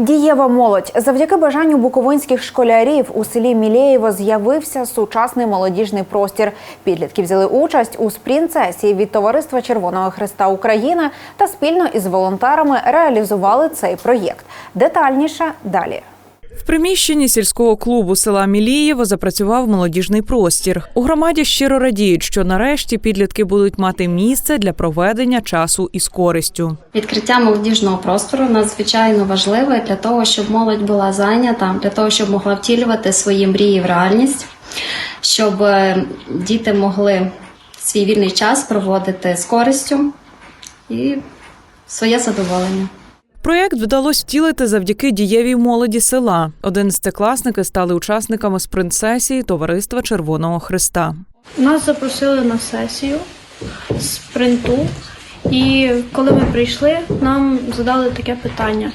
Дієва молодь завдяки бажанню буковинських школярів у селі Мілєєво з'явився сучасний молодіжний простір. Підлітки взяли участь у спринт-сесії від товариства Червоного Христа України та спільно із волонтерами реалізували цей проєкт. Детальніше далі. В приміщенні сільського клубу села Мілієво запрацював молодіжний простір. У громаді щиро радіють, що нарешті підлітки будуть мати місце для проведення часу із користю. Відкриття молодіжного простору надзвичайно важливе для того, щоб молодь була зайнята, для того, щоб могла втілювати свої мрії в реальність, щоб е, діти могли свій вільний час проводити з користю і своє задоволення. Проєкт вдалося втілити завдяки дієвій молоді села. Одинадцятикласники стали учасниками спринт-сесії товариства Червоного Христа. Нас запросили на сесію спринту, і коли ми прийшли, нам задали таке питання,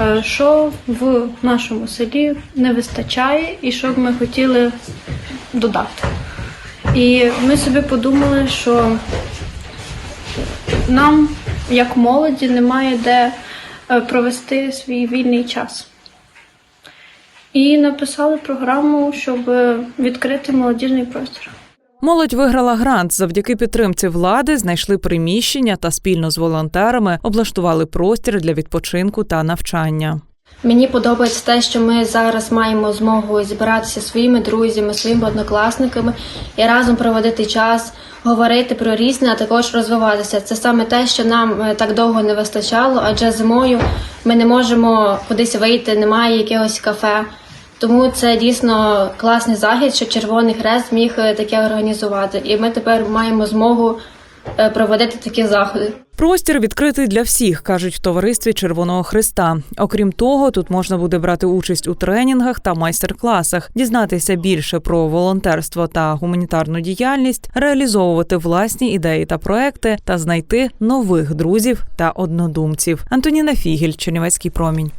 е, що в нашому селі не вистачає і що б ми хотіли додати. І ми собі подумали, що нам, як молоді, немає де провести свій вільний час. І написали програму, щоб е, відкрити молодіжний простір. Молодь виграла грант завдяки підтримці влади, знайшли приміщення та спільно з волонтерами облаштували простір для відпочинку та навчання. Мені подобається те, що ми зараз маємо змогу зібратися своїми друзями, своїми однокласниками і разом проводити час, говорити про різне, а також розвиватися. Це саме те, що нам е, так довго не вистачало, адже зимою ми не можемо кудись вийти, немає якогось кафе. Тому це дійсно класний захід, що Червоний Хрест зміг е, таке організувати. І ми тепер маємо змогу проводити такі заходи. Простір відкритий для всіх, кажуть в товаристві Червоного Христа. Окрім того, тут можна буде брати участь у тренінгах та майстер-класах, дізнатися більше про волонтерство та гуманітарну діяльність, реалізовувати власні ідеї та проекти та знайти нових друзів та однодумців. Антоніна Фігіль, Чернівецький промінь.